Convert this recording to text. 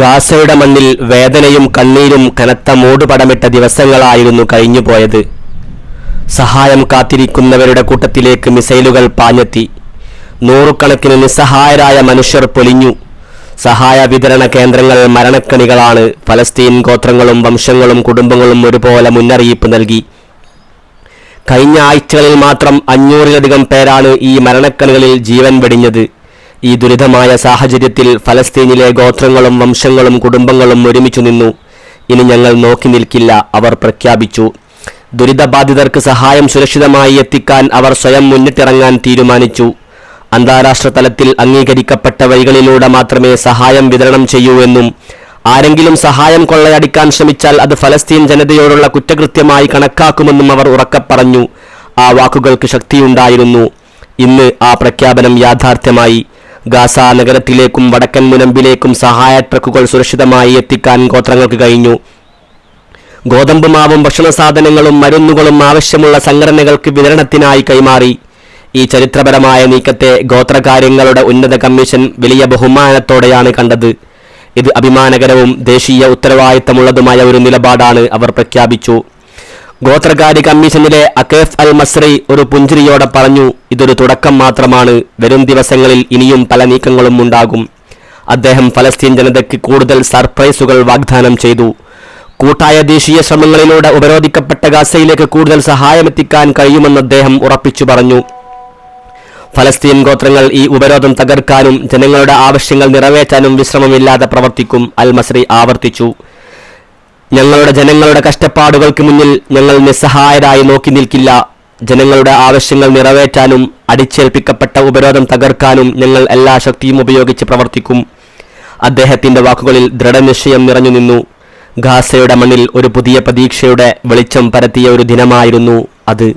ഗാസയുടെ മണ്ണിൽ വേദനയും കണ്ണീരും കനത്ത മൂടുപടമിട്ട ദിവസങ്ങളായിരുന്നു കഴിഞ്ഞുപോയത്. സഹായം കാത്തിരിക്കുന്നവരുടെ കൂട്ടത്തിലേക്ക് മിസൈലുകൾ പാഞ്ഞെത്തി. നൂറുകണക്കിന് നിസ്സഹായരായ മനുഷ്യർ പൊലിഞ്ഞു. സഹായ വിതരണ കേന്ദ്രങ്ങൾ മരണക്കണികളാണ്. ഫലസ്തീൻ ഗോത്രങ്ങളും വംശങ്ങളും കുടുംബങ്ങളും ഒരുപോലെ മുന്നറിയിപ്പ് നൽകി. കഴിഞ്ഞ ആഴ്ചകളിൽ മാത്രം അഞ്ഞൂറിലധികം പേരാണ് ഈ മരണക്കണികളിൽ ജീവൻ വെടിഞ്ഞത്. ഈ ദുരിതമായ സാഹചര്യത്തിൽ ഫലസ്തീനിലെ ഗോത്രങ്ങളും വംശങ്ങളും കുടുംബങ്ങളും ഒരുമിച്ചു നിന്നു. ഇനി ഞങ്ങൾ നോക്കി നിൽക്കില്ല അവർ പ്രഖ്യാപിച്ചു. ദുരിതബാധിതർക്ക് സഹായം സുരക്ഷിതമായി എത്തിക്കാൻ അവർ സ്വയം മുന്നിട്ടിറങ്ങാൻ തീരുമാനിച്ചു. അന്താരാഷ്ട്ര തലത്തിൽ അംഗീകരിക്കപ്പെട്ട വഴികളിലൂടെ മാത്രമേ സഹായം വിതരണം ചെയ്യൂ എന്നും ആരെങ്കിലും സഹായം കൊള്ളയടിക്കാൻ ശ്രമിച്ചാൽ അത് ഫലസ്തീൻ ജനതയോടുള്ള കുറ്റകൃത്യമായി കണക്കാക്കുമെന്നും അവർ ഉറക്കെ പറഞ്ഞു. ആ വാക്കുകൾക്ക് ശക്തിയുണ്ടായിരുന്നു. ഇന്ന് ആ പ്രഖ്യാപനം യാഥാർത്ഥ്യമായി. ഗാസ നഗരത്തിലേക്കും വടക്കൻ മുനമ്പിലേക്കും സഹായ ട്രക്കുകൾ സുരക്ഷിതമായി എത്തിക്കാൻ ഗോത്രങ്ങൾക്ക് കഴിഞ്ഞു. ഗോതമ്പ് മാവും ഭക്ഷണ സാധനങ്ങളും മരുന്നുകളും ആവശ്യമുള്ള സംഘടനകൾക്ക് വിതരണത്തിനായി കൈമാറി. ഈ ചരിത്രപരമായ നീക്കത്തെ ഗോത്രകാര്യങ്ങളുടെ ഉന്നത കമ്മീഷൻ വലിയ ബഹുമാനത്തോടെയാണ് കണ്ടത്. ഇത് അഭിമാനകരവും ദേശീയ ഉത്തരവാദിത്തമുള്ളതുമായ ഒരു നിലപാടാണ് അവർ പ്രഖ്യാപിച്ചു. ഗോത്രകാര്യ കമ്മീഷനിലെ അക്കേഫ് അൽ മസ്രി ഒരു പുഞ്ചിരിയോടെ പറഞ്ഞു ഇതൊരു തുടക്കം മാത്രമാണ്. വരും ദിവസങ്ങളിൽ ഇനിയും പല നീക്കങ്ങളും ഉണ്ടാകും. അദ്ദേഹം ഫലസ്തീൻ ജനതയ്ക്ക് കൂടുതൽ സർപ്രൈസുകൾ വാഗ്ദാനം ചെയ്തു. കൂട്ടായ ദേശീയ ശ്രമങ്ങളിലൂടെ ഉപരോധിക്കപ്പെട്ട ഗാസയിലേക്ക് കൂടുതൽ സഹായമെത്തിക്കാൻ കഴിയുമെന്ന് അദ്ദേഹം ഉറപ്പിച്ചു പറഞ്ഞു. ഫലസ്തീൻ ഗോത്രങ്ങൾ ഈ ഉപരോധം തകർക്കാനും ജനങ്ങളുടെ ആവശ്യങ്ങൾ നിറവേറ്റാനും വിശ്രമമില്ലാതെ പ്രവർത്തിക്കും അൽ മസ്രി ആവർത്തിച്ചു. ഞങ്ങളുടെ ജനങ്ങളുടെ കഷ്ടപ്പാടുകൾക്ക് മുന്നിൽ ഞങ്ങൾ നിസ്സഹായരായി നോക്കി നിൽക്കില്ല. ജനങ്ങളുടെ ആവശ്യങ്ങൾ നിറവേറ്റാനും അടിച്ചേൽപ്പിക്കപ്പെട്ട ഉപരോധം തകർക്കാനും ഞങ്ങൾ എല്ലാ ശക്തിയും ഉപയോഗിച്ച് പ്രവർത്തിക്കും. അദ്ദേഹത്തിന്റെ വാക്കുകളിൽ ദൃഢനിശ്ചയം നിറഞ്ഞു നിന്നു. ഗാസയുടെ മണ്ണിൽ ഒരു പുതിയ പ്രതീക്ഷയുടെ വെളിച്ചം പരത്തിയ ഒരു ദിനമായിരുന്നു അത്.